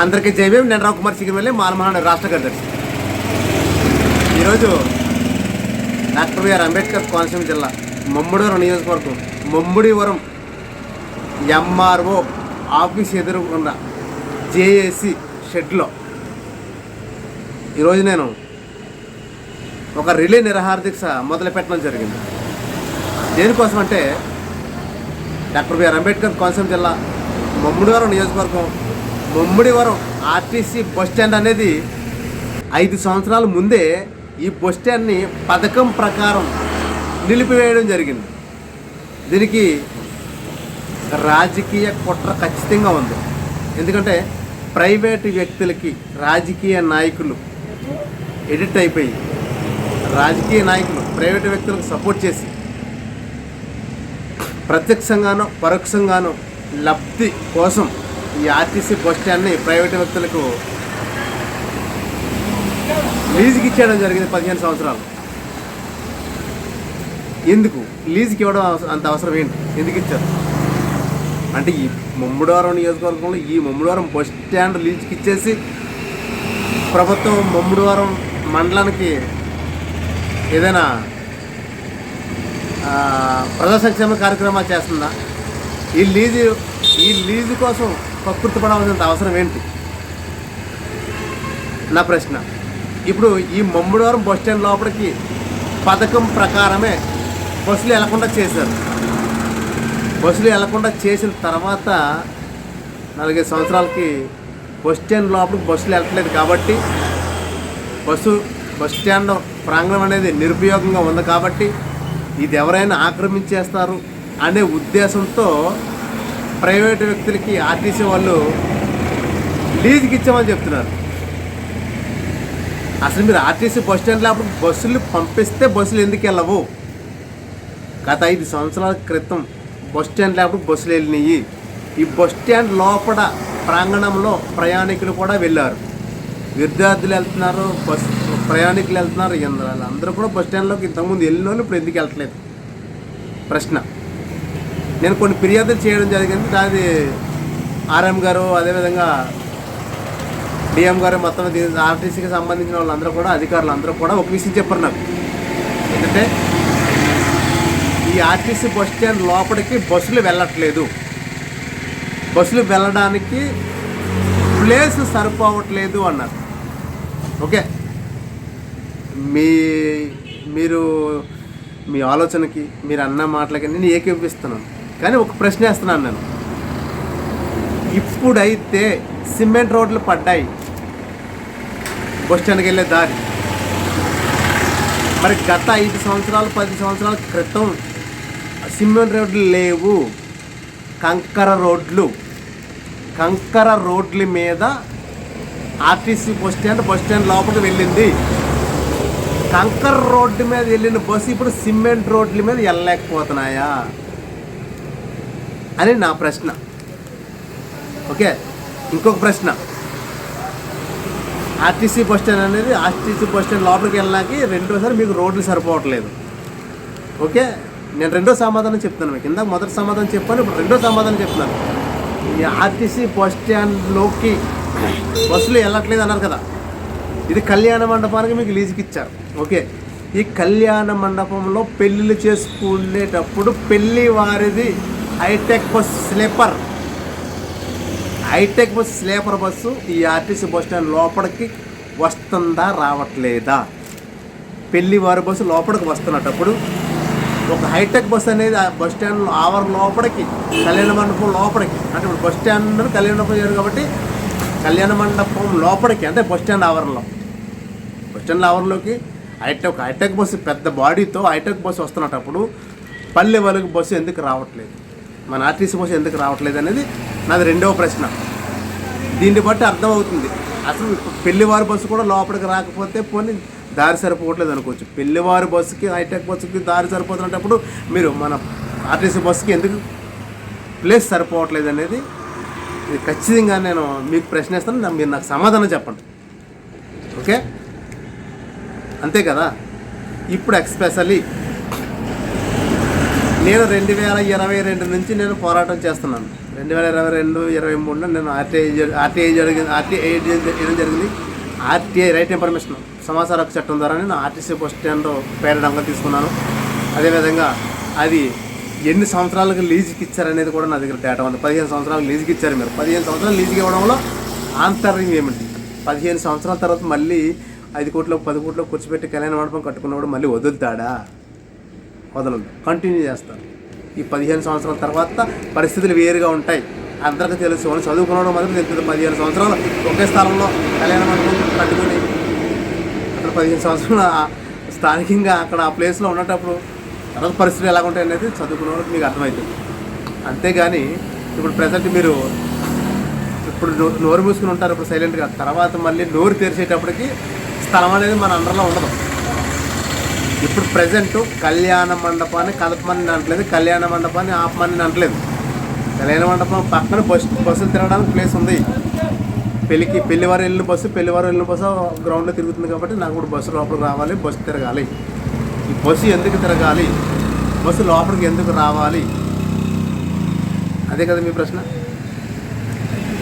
అందరికీ జైవేం నేను రావు కుమార్ వెళ్ళి మాలమహాన్ రాష్ట్ర కార్యదర్శి. ఈరోజు డాక్టర్ బిఆర్ అంబేద్కర్ కోనసీమ జిల్లా మమ్ముడివరం నియోజకవర్గం మమ్ముడివరం ఎంఆర్ఓ ఆఫీస్ ఎదురుకున్న జేఏసి షెడ్లో ఈరోజు నేను ఒక రిలే నిరహార దీక్ష మొదలుపెట్టడం జరిగింది. దేనికోసం అంటే డాక్టర్ బిఆర్ అంబేద్కర్ కోనసీమ జిల్లా మమ్ముడివరం నియోజకవర్గం మమ్ముడివరం ఆర్టీసీ బస్ స్టాండ్ అనేది ఐదు సంవత్సరాల ముందే ఈ బస్ స్టాండ్ని పథకం ప్రకారం నిలిపివేయడం జరిగింది. దీనికి రాజకీయ కుట్ర ఖచ్చితంగా ఉంది. ఎందుకంటే ప్రైవేటు వ్యక్తులకి రాజకీయ నాయకులు ఎడిట్ అయిపోయి రాజకీయ నాయకులు ప్రైవేటు వ్యక్తులకు సపోర్ట్ చేసి ప్రత్యక్షంగానో పరోక్షంగానో లబ్ధి కోసం ఈ ఆర్టీసీ బస్ స్టాండ్ని ప్రైవేట్ వ్యక్తులకు లీజుకి ఇచ్చేయడం జరిగింది పదిహేను సంవత్సరాలు. ఎందుకు? లీజుకి ఇవ్వడం అంత అవసరం ఏంటి? ఎందుకు ఇచ్చారు? అంటే ఈ ముమ్మడివారం నియోజకవర్గంలో ఈ ముమ్మడివారం బస్ స్టాండ్ లీజుకి ఇచ్చేసి ప్రభుత్వం ముమ్మడివారం మండలానికి ఏదైనా ప్రజా సంక్షేమ కార్యక్రమాలు చేస్తుందా? ఈ లీజు ఈ లీజు కోసం ప్రకృతి పడవలసినంత అవసరం ఏంటి? నా ప్రశ్న. ఇప్పుడు ఈ మమ్ముడవరం బస్ స్టాండ్ లోపలికి పథకం ప్రకారమే బస్సులు వెళ్ళకుండా చేశారు. బస్సులు వెళ్ళకుండా చేసిన తర్వాత నలభై సంవత్సరాలకి బస్ స్టాండ్ లోపలికి బస్సులు వెళ్ళట్లేదు కాబట్టి బస్సు బస్ స్టాండ్ ప్రాంగణం అనేది నిరుపయోగంగా ఉంది కాబట్టి ఇది ఎవరైనా ఆక్రమించేస్తారు అనే ఉద్దేశంతో ప్రైవేటు వ్యక్తులకి ఆర్టీసీ వాళ్ళు లీజుకి ఇచ్చామని చెప్తున్నారు. అసలు మీరు ఆర్టీసీ బస్ స్టాండ్ లేకపోతే బస్సులు పంపిస్తే బస్సులు ఎందుకు వెళ్ళవు? గత ఐదు సంవత్సరాల క్రితం బస్ స్టాండ్ లేకపోతే బస్సులు వెళ్ళినాయి. ఈ బస్ స్టాండ్ లోపల ప్రాంగణంలో ప్రయాణికులు కూడా వెళ్ళారు. విద్యార్థులు వెళ్తున్నారు బస్ ప్రయాణికులు వెళ్తున్నారు. ఇంద్రాలు అందరూ కూడా బస్ స్టాండ్లోకి ఇంతకుముందు వెళ్ళిన వాళ్ళు ఇప్పుడు ఎందుకు వెళ్ళట్లేదు? ప్రశ్న. నేను కొన్ని ఫిర్యాదులు చేయడం జరిగింది. దాని ఆర్ఎం గారు అదేవిధంగా డిఎం గారు మొత్తం ఆర్టీసీకి సంబంధించిన వాళ్ళందరూ కూడా అధికారులు అందరూ కూడా ఒక విషయం చెప్పారు నాకు. ఏంటంటే ఈ ఆర్టీసీ బస్ స్టాండ్ లోపలికి బస్సులు వెళ్ళట్లేదు. బస్సులు వెళ్ళడానికి ప్లేస్ సరిపోవట్లేదు అన్నారు. ఓకే? మీ మీరు మీ ఆలోచనకి మీరు అన్న మాటలకి నేను ఏకీపిస్తున్నాను కానీ ఒక ప్రశ్న వేస్తున్నాను నేను. ఇప్పుడైతే సిమెంట్ రోడ్లు పడ్డాయి. బస్ స్టాండ్కి వెళ్ళే దారి. మరి గత ఐదు సంవత్సరాలు పది సంవత్సరాల క్రితం సిమెంట్ రోడ్లు లేవు. కంకర రోడ్లు. కంకర రోడ్ల మీద RTC bus stand bus stand లోపలికి వెళ్ళింది. కంకర రోడ్డు మీద వెళ్ళిన బస్సు ఇప్పుడు సిమెంట్ రోడ్ల మీద వెళ్ళలేకపోతున్నాయా? అని నా ప్రశ్న. ఓకే? ఇంకొక ప్రశ్న. ఆర్టీసీ బస్ స్టాండ్ అనేది ఆర్టీసీ బస్ స్టాండ్ లోపలికి వెళ్ళడానికి రెండోసారి మీకు రోడ్లు సరిపోవట్లేదు. ఓకే? నేను రెండో సమాధానం చెప్తాను మీకు. ఇందాక మొదటి సమాధానం చెప్పాను ఇప్పుడు రెండో సమాధానం చెప్తున్నాను. ఈ ఆర్టీసీ బస్ స్టాండ్లోకి బస్సులు వెళ్ళట్లేదు అన్నారు కదా. ఇది కళ్యాణ మండపానికి మీకు లీజుకి ఇచ్చారు. ఓకే? ఈ కళ్యాణ మండపంలో పెళ్ళిళ్ళు చేసుకునేటప్పుడు పెళ్ళి వారిది hitech bus sleeper. Hitech bus sleeper bus ఈ ఆర్టీసీ బస్ స్టాండ్ లోపలికి వస్తుందా రావట్లేదా? పెళ్ళి వారి బస్సు లోపలికి వస్తున్నప్పుడు ఒక హైటెక్ బస్ అనేది ఆ బస్ స్టాండ్ ఆవర్ లోపలికి కళ్యాణ మండపం లోపలికి. అంటే ఇప్పుడు బస్ స్టాండ్ కళ్యాణ మండపం చేయరు కాబట్టి కళ్యాణ మండపం లోపలికి అంటే బస్ స్టాండ్ ఆవరణలో. బస్ స్టాండ్ ఆవరణలోకి హైటెక్ హైటెక్ బస్సు పెద్ద బాడీతో హైటెక్ బస్సు వస్తున్నప్పుడు పల్లె వాళ్ళకి బస్సు ఎందుకు రావట్లేదు? మన ఆర్టీసీ బస్సు ఎందుకు రావట్లేదు అనేది నాది రెండవ ప్రశ్న. దీన్ని బట్టి అర్థమవుతుంది. అసలు పెళ్ళివారి బస్సు కూడా లోపలికి రాకపోతే పోనీ దారి సరిపోవట్లేదు అనుకోవచ్చు. పెళ్ళివారి బస్సుకి హైటెక్ బస్సుకి దారి సరిపోతున్నప్పుడు మీరు మన ఆర్టీసీ బస్సుకి ఎందుకు ప్లేస్ సరిపోవట్లేదు అనేది ఖచ్చితంగా నేను మీకు ప్రశ్నిస్తాను. నా- మీరు నాకు సమాధానం చెప్పండి. ఓకే? అంతే కదా? ఇప్పుడు ఎక్స్పెషల్లీ నేను రెండు వేల ఇరవై రెండు నుంచి నేను పోరాటం చేస్తున్నాను. రెండు వేల ఇరవై రెండు ఇరవై మూడులో నేను ఆర్టీఐ ఆర్టీఐ జరిగింది ఆర్టీఐ చేయడం జరిగింది? ఆర్టీఐ రైట్ ఇన్ఫర్మేషన్ సమాచార హక్కు చట్టం ద్వారా నేను ఆర్టీసీ బస్ స్టాండ్ పేరడంగా తీసుకున్నాను. అదేవిధంగా అది ఎన్ని సంవత్సరాలకు లీజుకి ఇచ్చారనేది కూడా నా దగ్గర డేటా ఉంది. పదిహేను సంవత్సరాలు లీజుకి ఇచ్చారు మీరు. పదిహేను సంవత్సరాలు లీజుకి ఇవ్వడంలో ఆంతర్యం ఏమిటి? పదిహేను సంవత్సరాల తర్వాత మళ్ళీ ఐదు కోట్లు పది కోట్లు కూర్చోబెట్టి కళ్యాణ మండపం కట్టుకున్నప్పుడు మళ్ళీ వదులుతాడా? వదలదు కంటిన్యూ చేస్తారు. ఈ పదిహేను సంవత్సరాల తర్వాత పరిస్థితులు వేరుగా ఉంటాయి. అందరికీ తెలుసు. వాళ్ళు చదువుకున్నవాడు మాత్రం తెలుస్తుంది పదిహేను సంవత్సరాలు ఒకే స్థలంలో కళ్యాణ మండపం కట్టుకుని అక్కడ పదిహేను సంవత్సరాలు స్థానికంగా అక్కడ ఆ ప్లేస్లో ఉండేటప్పుడు తర్వాత పరిస్థితులు ఎలా ఉంటాయి అనేది చదువుకున్నవాళ్ళకి మీకు అర్థమవుతుంది. అంతేగాని ఇప్పుడు ప్రజెంట్ మీరు ఇప్పుడు నోరు మూసుకుని ఉంటారు. ఇప్పుడు సైలెంట్గా తర్వాత మళ్ళీ నోరు తెరిచేటప్పటికి స్థలం అనేది మన అండర్లో ఉండదు. ఇప్పుడు ప్రజెంట్ కళ్యాణ మండపాన్ని కదపమని అంటలేదు కళ్యాణ మండపాన్ని ఆపమని అంటలేదు. కళ్యాణ మండపం పక్కన బస్సు బస్సులు తిరగడానికి ప్లేస్ ఉంది. పెళ్ళికి పెళ్ళివారు వెళ్ళిన బస్సు పెళ్ళివారు వెళ్ళిన బస్సు గ్రౌండ్లో తిరుగుతుంది కాబట్టి నాకు కూడా బస్సు లోపలికి రావాలి బస్సు తిరగాలి. ఈ బస్సు ఎందుకు తిరగాలి? బస్సు లోపలికి ఎందుకు రావాలి? అదే కదా మీ ప్రశ్న.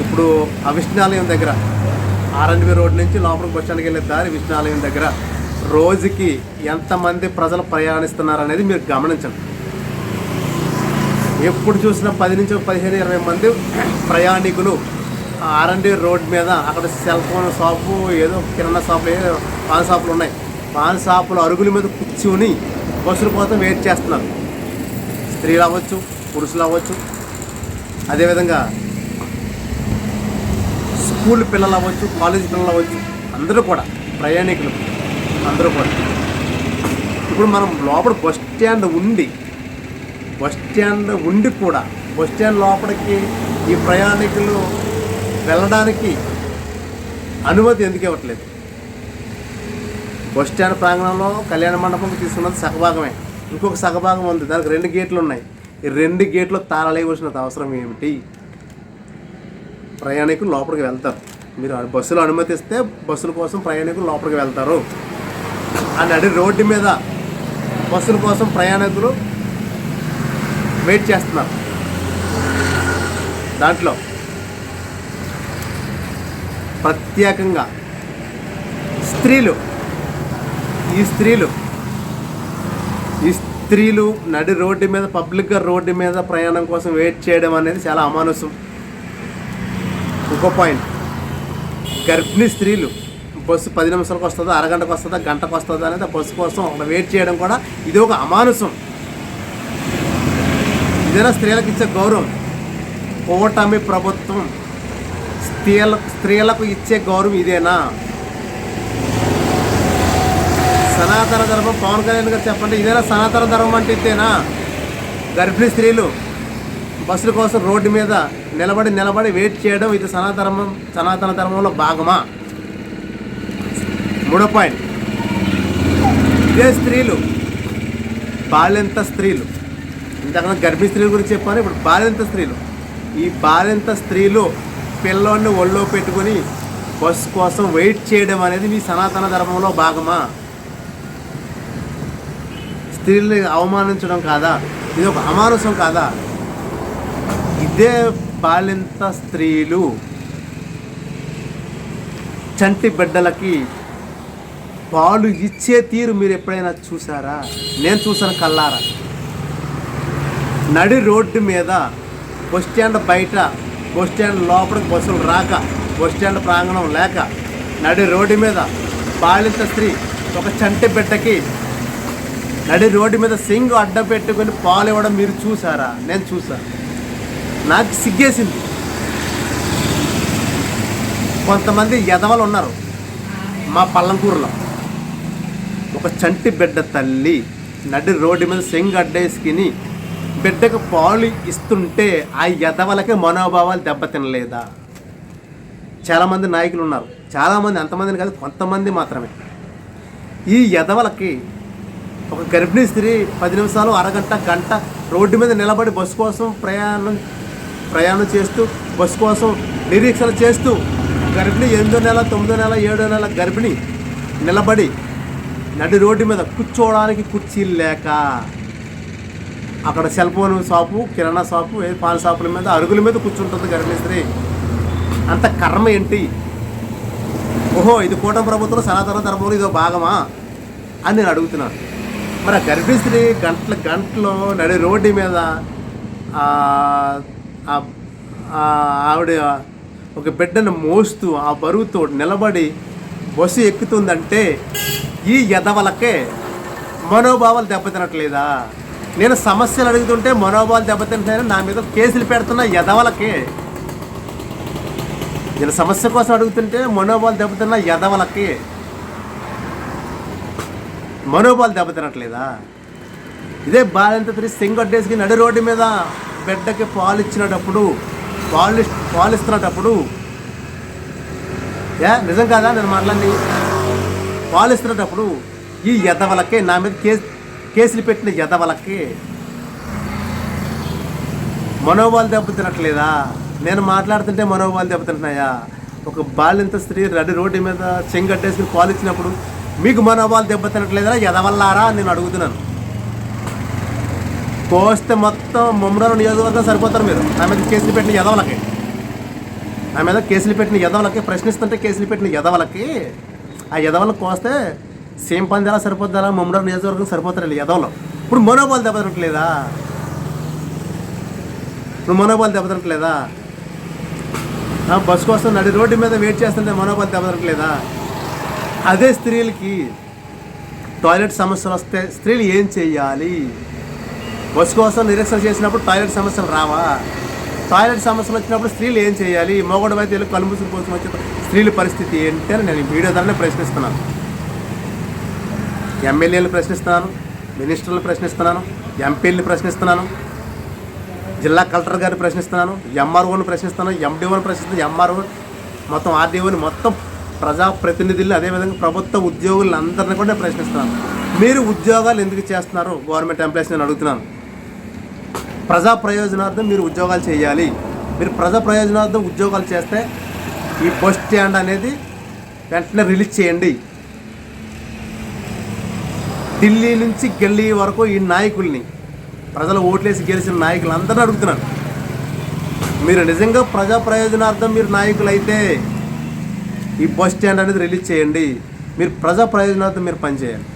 ఇప్పుడు ఆ విష్ణాలయం దగ్గర ఆర్ఎండ్బి రోడ్ నుంచి లోపలికి బస్ స్టాండ్కి వెళ్ళే దారి విష్ణాలయం దగ్గర. రోజుకి ఎంతమంది ప్రజలు ప్రయాణిస్తున్నారు అనేది మీరు గమనించండి. ఎప్పుడు చూసినా పది నుంచి పదిహేను ఇరవై మంది ప్రయాణికులు ఆర్ఎండి రోడ్ మీద అక్కడ సెల్ ఫోన్ షాపు ఏదో కిరాణా షాపు ఏదో పాన్ షాపులు ఉన్నాయి. పాన్ షాపులు అరుగుల మీద కూర్చుని బస్సుల కోసం వెయిట్ చేస్తున్నారు. స్త్రీలు అవ్వచ్చు పురుషులు అవ్వచ్చు. అదేవిధంగా స్కూల్ పిల్లలు అవ్వచ్చు కాలేజ్ పిల్లలు అవ్వచ్చు అందరూ కూడా ప్రయాణికులు. అందరూ కూడా ఇప్పుడు మనం లోపల బస్ స్టాండ్ ఉండి బస్ స్టాండ్ ఉండి కూడా బస్ స్టాండ్ లోపలికి ఈ ప్రయాణికులు వెళ్ళడానికి అనుమతి ఎందుకు ఇవ్వట్లేదు? బస్ స్టాండ్ ప్రాంగణంలో కళ్యాణ మండపం తీసుకున్నది సగభాగమే. ఇంకొక సగభాగం ఉంది. దానికి రెండు గేట్లు ఉన్నాయి. ఈ రెండు గేట్లు తాళలేయవలసిన అవసరం ఏమిటి? ప్రయాణికులు లోపలికి వెళ్తారు. మీరు బస్సులో బస్సులు అనుమతిస్తే బస్సుల కోసం ప్రయాణికులు లోపలికి వెళ్తారు. ఆ రోడ్డు మీద బస్సుల కోసం ప్రయాణికులు వెయిట్ చేస్తున్నారు. దాంట్లో ప్రత్యేకంగా స్త్రీలు ఈ స్త్రీలు ఈ స్త్రీలు నడి రోడ్డు మీద పబ్లిక్గా రోడ్డు మీద ప్రయాణం కోసం వెయిట్ చేయడం అనేది చాలా అమానుసం ఇంకో పాయింట్ గర్భిణీ స్త్రీలు బస్సు పది నిమిషాలకు వస్తుందా అరగంటకు వస్తుందా గంటకు వస్తుందా అనేది బస్సు కోసం అక్కడ వెయిట్ చేయడం కూడా ఇది ఒక అమానుసం ఇదైనా స్త్రీలకు ఇచ్చే గౌరవం? కూటమి ప్రభుత్వం స్త్రీల స్త్రీలకు ఇచ్చే గౌరవం ఇదేనా? సనాతన ధర్మం పవన్ కళ్యాణ్ గారు చెప్పండి ఇదేనా సనాతన ధర్మం అంటే ఇదేనా? గర్భిణీ స్త్రీలు బస్సుల కోసం రోడ్డు మీద నిలబడి నిలబడి వెయిట్ చేయడం ఇది సనాతన సనాతన ధర్మంలో భాగమా? మూడో పాయింట్. ఇదే స్త్రీలు బాల్యంత స్త్రీలు. ఇంతకన్నా గర్భిణీ స్త్రీల గురించి చెప్పాను ఇప్పుడు బాల్యంత స్త్రీలు. ఈ బాల్యంత స్త్రీలు పిల్లోడిని ఒళ్ళో పెట్టుకొని బస్ కోసం వెయిట్ చేయడం అనేది మీ సనాతన ధర్మంలో భాగమా? స్త్రీల్ని అవమానించడం కాదా? ఇది ఒక అమానుసం కాదా? ఇదే బాలింత స్త్రీలు చంటి బిడ్డలకి పాలు ఇచ్చే తీరు మీరు ఎప్పుడైనా చూసారా నేను చూసాను కల్లారా నడి రోడ్డు మీద బస్ స్టాండ్ బయట బస్ స్టాండ్ లోపలికి బస్సులు రాక బస్ స్టాండ్ ప్రాంగణం లేక నడి రోడ్డు మీద బాలింత స్త్రీ ఒక చంటి బిడ్డకి నడి రోడ్డు మీద సింగ్ అడ్డ పెట్టుకొని పాలు ఇవ్వడం మీరు చూసారా నేను చూసాను నాకు సిగ్గేసింది. కొంతమంది ఎదవలు ఉన్నారు మా పల్లంకూరులో. ఒక చంటి బిడ్డ తల్లి నడి రోడ్డు మీద సెంగ్ అడ్డేసుకుని బిడ్డకు పాలు ఇస్తుంటే ఆ ఎదవలకే మనోభావాలు దెబ్బతినలేదా చాలామంది నాయకులు ఉన్నారు. చాలామంది అంతమందిని కాదు కొంతమంది మాత్రమే. ఈ ఎదవలకి ఒక గర్భిణీ స్త్రీ పది నిమిషాలు అరగంట గంట రోడ్డు మీద నిలబడి బస్సు కోసం ప్రయాణం ప్రయాణం చేస్తూ బస్సు కోసం నిరీక్షణ చేస్తూ గర్భిణి ఎనిమిదో నెల తొమ్మిదో నెల ఏడో నెల గర్భిణి నిలబడి నడి రోడ్డు మీద కూర్చోవడానికి కుర్చీలు లేక అక్కడ సెల్ ఫోన్ షాపు కిరాణా షాపు పాల షాపుల మీద అరుగుల మీద కూర్చుంటుంది గర్భిస్త్రీ అంత కర్మ ఏంటి? ఓహో ఇది కూటమి ప్రభుత్వం సనాతన ధర్మంలో ఇదో భాగమా? అని నేను అడుగుతున్నాను. మరి ఆ గర్భిణీ స్త్రీ గంటల గంటలో నడి రోడ్డు మీద ఆవిడ ఒక బిడ్డను మోస్తూ ఆ బరువుతో నిలబడి బస్సు ఎక్కుతుందంటే ఈ ఎదవలకే మనోభావాలు దెబ్బతినట్లేదా? నేను సమస్యలు అడుగుతుంటే మనోభావాలు దెబ్బతింటాయని నా మీద కేసులు పెడుతున్న ఎదవలకే నేను సమస్య కోసం అడుగుతుంటే మనోభావాలు దెబ్బతిన్న ఎదవలకి మనోభావాలు దెబ్బతినట్లేదా? ఇదే బాలింత తిరిగి సింగొట్టేసుకి నడి రోడ్డు మీద బిడ్డకి పాలు ఇచ్చినప్పుడు పాలు పాలు ఇస్తున్నప్పుడు. ఏ నిజం కాదా? నేను మాట్లాడి పాలిస్తున్నప్పుడు ఈ ఎదవలకే నా మీద కేసు కేసులు పెట్టిన ఎదవలకి మనోభావాలు దెబ్బతినట్లేదా? నేను మాట్లాడుతుంటే మనోభావాలు దెబ్బతింటున్నాయా? ఒక బాలింత స్త్రీ రెడ్డి రోడ్డు మీద చెంగట్టేసుకుని పాలు ఇచ్చినప్పుడు మీకు మనోభావాలు దెబ్బతినట్లేదా ఎదవల్లారా నేను అడుగుతున్నాను. కోస్తే మొత్తం ముమ్మడలో నియోజకవర్గం సరిపోతారు మీరు. నా మీద కేసులు పెట్టిన ఎదవలకి నా మీద కేసులు పెట్టిన ఎదవలకి ప్రశ్నిస్తుంటే కేసులు పెట్టిన ఎదవలకి ఆ ఎదవలకు కోస్తే సేమ్ పంది ఎలా సరిపోద్దా ముమ్మడలో నియోజకవర్గం సరిపోతారు వీళ్ళు ఎదవలు ఇప్పుడు మనోభావాలు దెబ్బతినట్లేదా ఇప్పుడు మనోభావాలు దెబ్బతినట్లేదా ఆ, బస్సు కోసం నడి రోడ్డు మీద వెయిట్ చేస్తుంటే మనోభావాలు దెబ్బతినట్లేదా అదే స్త్రీలకి టాయిలెట్ సమస్యలు వస్తే స్త్రీలు ఏం చేయాలి? బస్సు కోసం నిరీక్షణ చేసినప్పుడు టాయిలెట్ సమస్యలు రావా? టాయిలెట్ సమస్యలు వచ్చినప్పుడు స్త్రీలు ఏం చేయాలి? మోగోడు అయితే వెళ్ళి కళ్ళు కోసం వచ్చిన స్త్రీల పరిస్థితి ఏంటి అని నేను వీడియో ద్వారా ప్రశ్నిస్తున్నాను. ఎమ్మెల్యేలు ప్రశ్నిస్తున్నాను మినిస్టర్లు ప్రశ్నిస్తున్నాను ఎంపీలను ప్రశ్నిస్తున్నాను జిల్లా కలెక్టర్ గారిని ప్రశ్నిస్తున్నాను ఎంఆర్ఓని ప్రశ్నిస్తున్నాను ఎండిఓని ప్రశ్నిస్తున్నాను ఎంఆర్ఓ మొత్తం ఆర్డీఓని మొత్తం ప్రజాప్రతినిధులు అదేవిధంగా ప్రభుత్వ ఉద్యోగులందరినీ అందరిని కూడా ప్రశ్నిస్తున్నాను. మీరు ఉద్యోగాలు ఎందుకు చేస్తున్నారు? గవర్నమెంట్ ఎంప్లాయీస్ నేను అడుగుతున్నాను. ప్రజా ప్రయోజనార్థం మీరు ఉద్యోగాలు చేయాలి. మీరు ప్రజా ప్రయోజనార్థం ఉద్యోగాలు చేస్తే ఈ బస్ స్టాండ్ అనేది వెంటనే రిలీజ్ చేయండి. ఢిల్లీ నుంచి గల్లీ వరకు ఈ నాయకుల్ని ప్రజలు ఓట్లేసి గెలిచిన నాయకులు అందరూ అడుగుతున్నారు మీరు నిజంగా ప్రజా ప్రయోజనార్థం మీరు నాయకులు అయితే ఈ బస్ స్టాండ్ అనేది రిలీజ్ చేయండి. మీరు ప్రజా ప్రయోజనార్థం మీరు పనిచేయాలి.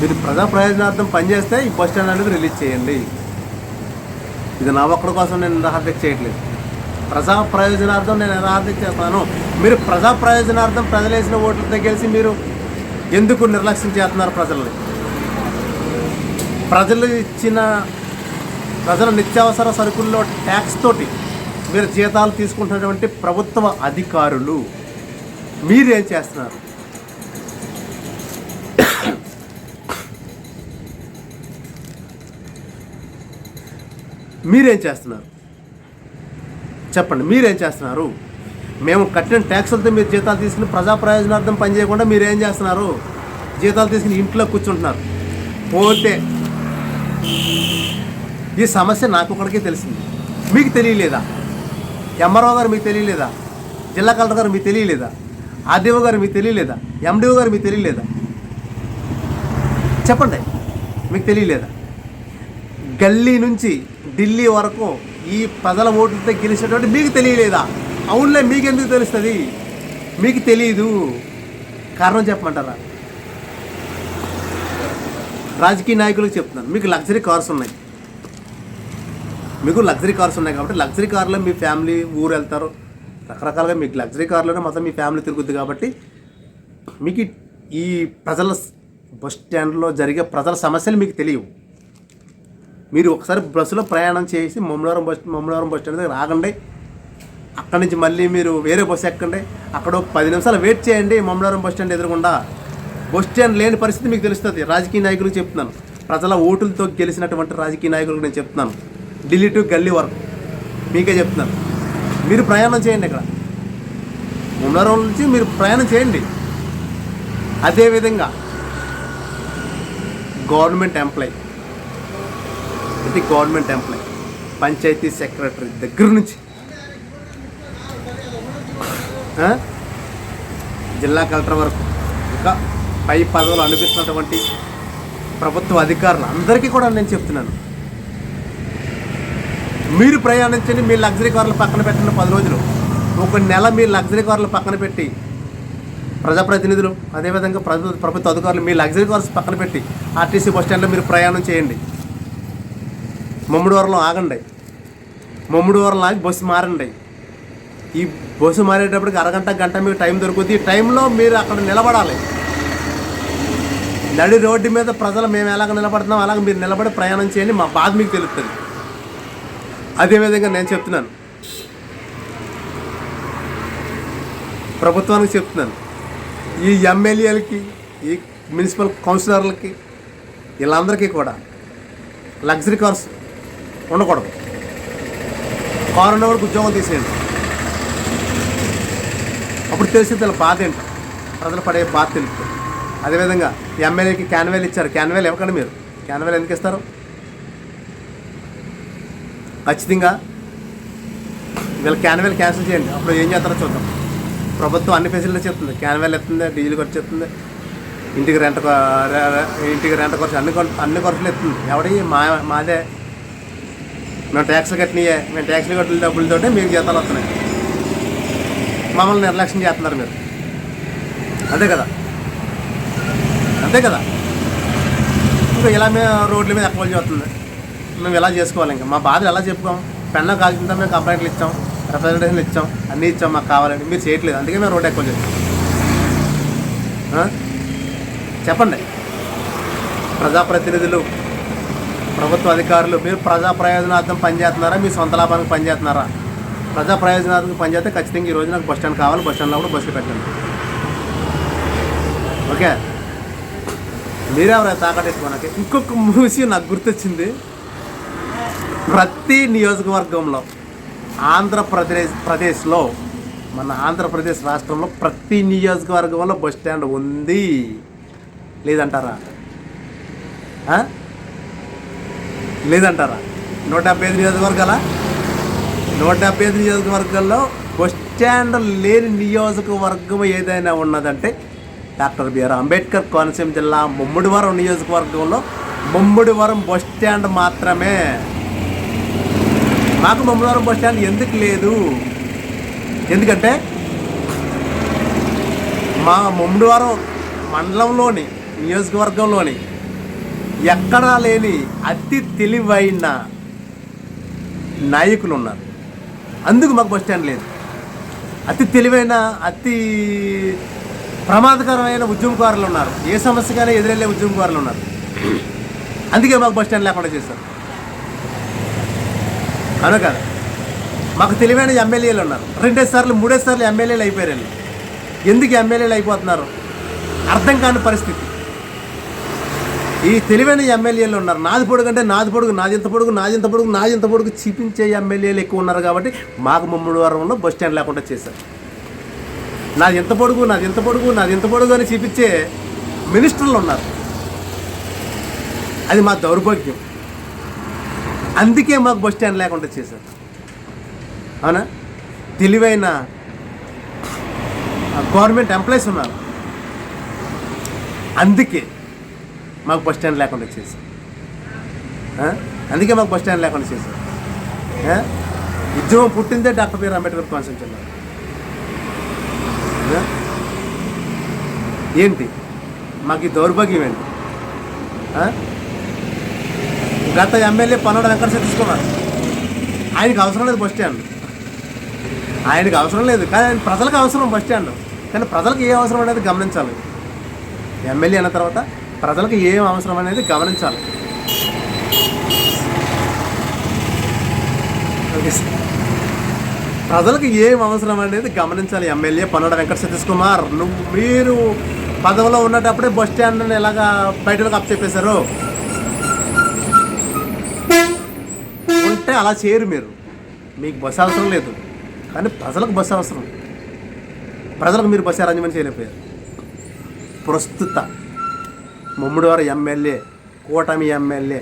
మీరు ప్రజా ప్రయోజనార్థం పనిచేస్తే ఈ బస్ స్టాండ్ అనేది రిలీజ్ చేయండి. ఇది నా ఒక్కడి కోసం నేను నిరాహార్దిక చేయట్లేదు. ప్రజా ప్రయోజనార్థం నేను నిరాహార్దిక చేస్తాను. మీరు ప్రజా ప్రయోజనార్థం ప్రజలు వేసిన ఓట్లతో కలిసి మీరు ఎందుకు నిర్లక్ష్యం చేస్తున్నారు ప్రజల్ని? ప్రజలు ఇచ్చిన ప్రజల నిత్యావసర సరుకుల్లో ట్యాక్స్ తోటి మీరు జీతాలు తీసుకుంటున్నటువంటి ప్రభుత్వ అధికారులు మీరేం చేస్తున్నారు? మీరేం చేస్తున్నారు? చెప్పండి మీరేం చేస్తున్నారు? మేము కట్టిన ట్యాక్సులతో మీరు జీతాలు తీసుకుని ప్రజా ప్రయోజనార్థం పనిచేయకుండా మీరు ఏం చేస్తున్నారు? జీతాలు తీసుకుని ఇంట్లో కూర్చుంటున్నారు. పోతే ఈ సమస్య నాకు ఒకడికే తెలిసింది. మీకు తెలియలేదా? ఎంఆర్ఓ గారు మీకు తెలియలేదా? జిల్లా కలెక్టర్ గారు మీకు తెలియలేదా? ఆర్డీఓ గారు మీకు తెలియలేదా? ఎండిఓ గారు మీకు తెలియలేదా? చెప్పండి మీకు తెలియలేదా? గల్లీ నుంచి ఢిల్లీ వరకు ఈ ప్రజల ఓట్లతో గెలిచినటువంటి మీకు తెలియలేదా? అవునులే మీకు ఎందుకు తెలుస్తుంది? మీకు తెలియదు కారణం చెప్పమంటారా? రాజకీయ నాయకులకు చెప్తున్నాను. మీకు లగ్జరీ కార్స్ ఉన్నాయి. మీకు లగ్జరీ కార్స్ ఉన్నాయి కాబట్టి లగ్జరీ కార్లో మీ ఫ్యామిలీ ఊరు వెళ్తారు. రకరకాలుగా మీకు లగ్జరీ కార్లోనే మొత్తం మీ ఫ్యామిలీ తిరుగుద్ది కాబట్టి మీకు ఈ- ప్రజల బస్ స్టాండ్లో జరిగే ప్రజల సమస్యలు మీకు తెలియవు. మీరు ఒకసారి బస్సులో ప్రయాణం చేసి Mummidivaram bus Mummidivaram bus stand దగ్గర ఆగండి. అక్కడి నుంచి మళ్ళీ మీరు వేరే బస్సు ఎక్కండి. అక్కడ ఒక పది నిమిషాలు వెయిట్ చేయండి మమ్మలవరం బస్ స్టాండ్ ఎదురుకుండా. బస్ స్టాండ్ లేని పరిస్థితి మీకు తెలుస్తుంది. రాజకీయ నాయకులకు చెప్తున్నాను. ప్రజల ఓటులతో గెలిచినటువంటి రాజకీయ నాయకులకు నేను చెప్తున్నాను. ఢిల్లీ టు గల్లీ వరకు. మీకే చెప్తున్నాను. మీరు ప్రయాణం చేయండి ఇక్కడ. మమ్మలవరం నుంచి మీరు ప్రయాణం చేయండి. అదేవిధంగా గవర్నమెంట్ ఎంప్లాయ్. ప్రతి గవర్నమెంట్ ఎంప్లాయ్ పంచాయతీ సెక్రటరీ దగ్గర నుంచి. జిల్లా కలెక్టర్ వరకు. ఇంకా పై పదవులు అనిపిస్తున్నటువంటి ప్రభుత్వ అధికారులు అందరికీ కూడా నేను చెప్తున్నాను. మీరు ప్రయాణించండి మీ లగ్జరీ కార్లు పక్కన పెట్టిన పది రోజులు. ఒక నెల మీ లగ్జరీ కార్లు పక్కన పెట్టి ప్రజాప్రతినిధులు అదేవిధంగా ప్రభుత్వ ప్రభుత్వ అధికారులు మీ లగ్జరీ కార్స్ పక్కన పెట్టి ఆర్టీసీ బస్ స్టాండ్లో మీరు ప్రయాణం చేయండి. మమ్ముడివరంలో ఆగండి. మమ్ముడివరంలో ఆగి బస్సు మారండి. ఈ బస్సు మారేటప్పటికి అరగంట గంట మీకు టైం దొరుకుతుంది. ఈ టైంలో మీరు అక్కడ నిలబడాలి. నడి రోడ్డు మీద ప్రజలు మేము ఎలాగ నిలబడుతున్నాం అలాగ మీరు నిలబడి ప్రయాణం చేయండి. మా బాధ మీకు తెలుస్తుంది. అదేవిధంగా నేను చెప్తున్నాను. ప్రభుత్వానికి చెప్తున్నాను. ఈ ఎమ్మెల్యేలకి ఈ మున్సిపల్ కౌన్సిలర్లకి వీళ్ళందరికీ కూడా. లగ్జరీ కార్స్ ఉండకూడదు. కారు ఉన్నవాడికి ఉద్యోగం తీసేయండి. అప్పుడు తెలిసింది వాళ్ళ బాధ ఏంటో. ప్రజలు పడే బాధ తెలుస్తుంది అదేవిధంగా ఎమ్మెల్యేకి క్యాన్వేల్ ఇచ్చారు. క్యాన్వేల్ ఇవ్వకండి మీరు. క్యాన్వేల్ ఎందుకు ఇస్తారు? ఖచ్చితంగా వీళ్ళ క్యాన్వేల్ క్యాన్సిల్ చేయండి. అప్పుడు ఏం చేస్తారో చూద్దాం. ప్రభుత్వం అన్ని ఫెసిలిటీస్ చెప్తుంది. క్యాన్వేల్ ఎత్తుంది డీజిల్ ఖర్చు చెప్తుంది ఇంటికి రెంట్ ఇంటికి రెంట్ ఖర్చు అన్ని అన్ని ఖర్చులు ఎత్తుంది. ఎవడి మా మాదే మేము ట్యాక్స్లు కట్టినయే. మేము ట్యాక్స్లు కట్టిన డబ్బులతోటే మీకు జీతాలు వస్తున్నాయి. మమ్మల్ని నిర్లక్ష్యం చేస్తున్నారు మీరు. అంతే కదా? అంతే కదా? ఇంకా ఇలా మేము రోడ్ల మీద ఎక్కవలసి చేస్తుంది. మేము ఇలా చేసుకోవాలి ఇంకా. మా బాధలు ఎలా చెప్పుకోం? పెన్న కాల్చిందా మేము కంప్లైంట్లు ఇచ్చాం రిప్రజెంటేషన్లు ఇచ్చాం అన్నీ ఇచ్చాం మాకు కావాలని మీరు చేయట్లేదు. అందుకే మేము రోడ్ ఎక్కువ చేస్తాం చెప్పండి. ప్రజాప్రతినిధులు ప్రభుత్వ అధికారులు మీరు ప్రజా ప్రయోజనార్థం పనిచేస్తున్నారా? మీ సొంత లాభానికి పనిచేస్తున్నారా? ప్రజా ప్రయోజనార్థం పనిచేస్తే ఖచ్చితంగా ఈ రోజు నాకు బస్ స్టాండ్ కావాలి. బస్ స్టాండ్లో కూడా బస్సులు పెట్టండి. ఓకే? మీరెవరైనా తాకట్టేసి మనకి ఇంకొక విషయం నాకు గుర్తొచ్చింది. ప్రతి నియోజకవర్గంలో ఆంధ్రప్రదేశ్ ప్రదేశ్లో మన ఆంధ్రప్రదేశ్ రాష్ట్రంలో ప్రతి నియోజకవర్గంలో బస్ స్టాండ్ ఉంది. లేదంటారా? లేదంటారా? నూట డెబ్బై ఐదు నియోజకవర్గాల? నూట డెబ్బై ఐదు నియోజకవర్గాల్లో బస్ స్టాండ్ లేని నియోజకవర్గం ఏదైనా ఉన్నదంటే డాక్టర్ బిఆర్ అంబేద్కర్ కోనసీమ జిల్లా ముమ్మడివరం నియోజకవర్గంలో ముమ్మడివరం బస్ స్టాండ్ మాత్రమే. మాకు ముమ్మడివరం బస్ స్టాండ్ ఎందుకు లేదు? ఎందుకంటే మా ముమ్మడివరం మండలంలోని నియోజకవర్గంలోని ఎక్కడా లేని అతి తెలివైన నాయకులు ఉన్నారు అందుకు మాకు బస్ స్టాండ్ లేదు. అతి తెలివైన అతి ప్రమాదకరమైన ఉద్యమకారులు ఉన్నారు. ఏ సమస్యగానే ఎదురెళ్ళే ఉద్యమకారులు ఉన్నారు. అందుకే మాకు బస్ స్టాండ్ లేకుండా చేశారు. కనుక మాకు తెలివైన ఎమ్మెల్యేలు ఉన్నారు. రెండే సార్లు మూడేసి సార్లు ఎమ్మెల్యేలు అయిపోయారు ఎందుకు ఎమ్మెల్యేలు అయిపోతున్నారు? అర్థం కాని పరిస్థితి. ఈ తెలివైన ఎమ్మెల్యేలు ఉన్నారు. నాది పొడుగు అంటే నాది పొడుగు నాది ఇంత పొడుగు నాదింత పొడుగు నాది ఇంత పొడుగు చూపించే ఎమ్మెల్యేలు ఎక్కువ ఉన్నారు కాబట్టి మాకు మమ్మడి వారంలో బస్ స్టాండ్ లేకుండా చేశారు. నాది ఎంత పొడుగు నాది ఎంత పొడుగు నాది ఎంత పొడుగు అని చూపించే మినిస్టర్లు ఉన్నారు. అది మా దౌర్భాగ్యం. అందుకే మాకు బస్ స్టాండ్ లేకుండా చేశారు. అవునా? తెలివైన గవర్నమెంట్ ఎంప్లాయీస్ ఉన్నారు. అందుకే మాకు బస్ స్టాండ్ లేకుండా చేసి అందుకే మాకు బస్ స్టాండ్ లేకుండా చేసి ఉద్యమం పుట్టిందే డాక్టర్ బిఆర్ అంబేద్కర్ కాన్సెప్ట్ ఏంటి? మాకు ఈ దౌర్భాగ్యం ఏంటి? గత ఎమ్మెల్యే పన్నెండు వెంకట తీసుకున్నారు ఆయనకి అవసరం లేదు బస్ స్టాండ్. ఆయనకి అవసరం లేదు. కానీ ఆయన ప్రజలకు అవసరం బస్ స్టాండ్. కానీ ప్రజలకు ఏ అవసరం అనేది గమనించాలి. ఎమ్మెల్యే అన్న తర్వాత ప్రజలకు ఏం అవసరం అనేది గమనించాలి. ఓకే. సార్. ప్రజలకు ఏం అవసరం అనేది గమనించాలి ఎమ్మెల్యే పన్నోడ వెంకట సతీష్ కుమార్ నువ్వు మీరు పదవిలో ఉన్నటప్పుడే బస్ స్టాండ్ ఎలాగా బయటకు అప్ చెప్పేశారు? ఉంటే అలా చేయరు మీరు. మీకు బస్సు అవసరం లేదు. కానీ ప్రజలకు బస్సు అవసరం. ప్రజలకు మీరు బస్సు అరేంజ్మెంట్ చేయలేకపోయారు. ప్రస్తుత ముమ్మిడివారి ఎమ్మెల్యే కూటమి ఎమ్మెల్యే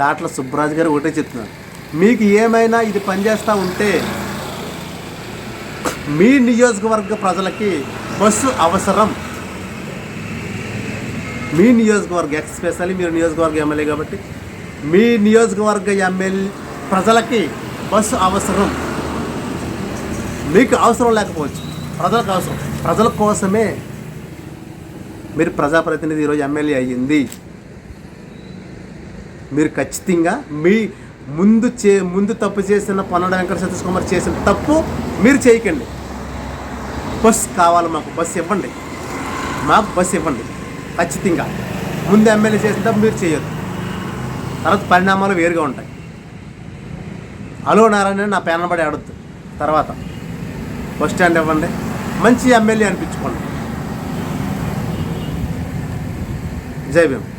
దాట్ల సుబ్బరాజు గారు ఒకటే చెప్తున్నారు. మీకు ఏమైనా ఇది పనిచేస్తూ ఉంటే మీ నియోజకవర్గ ప్రజలకి బస్సు అవసరం. మీ నియోజకవర్గ ఎక్స్పెషల్లీ మీరు నియోజకవర్గ ఎమ్మెల్యే కాబట్టి మీ నియోజకవర్గ ఎమ్మెల్యే ప్రజలకి బస్సు అవసరం. మీకు అవసరం లేకపోవచ్చు. ప్రజలకు అవసరం. ప్రజల కోసమే మీరు ప్రజాప్రతినిధి ఈరోజు ఎమ్మెల్యే అయ్యింది. మీరు ఖచ్చితంగా మీ ముందు చే ముందు తప్పు చేసిన పొన్నడ వెంకట సతీష్ కుమార్ చేసిన తప్పు మీరు చేయకండి. బస్ కావాలి మాకు బస్సు ఇవ్వండి. మాకు బస్ ఇవ్వండి. ఖచ్చితంగా. ముందు ఎమ్మెల్యే చేసిన తప్పు మీరు చేయొద్దు. తర్వాత పరిణామాలు వేరుగా ఉంటాయి. అలో నారాయణ నా పేనబడి ఆడొద్దు తర్వాత బస్ స్టాండ్ ఇవ్వండి. మంచి ఎమ్మెల్యే అనిపించుకోండి. Zebim.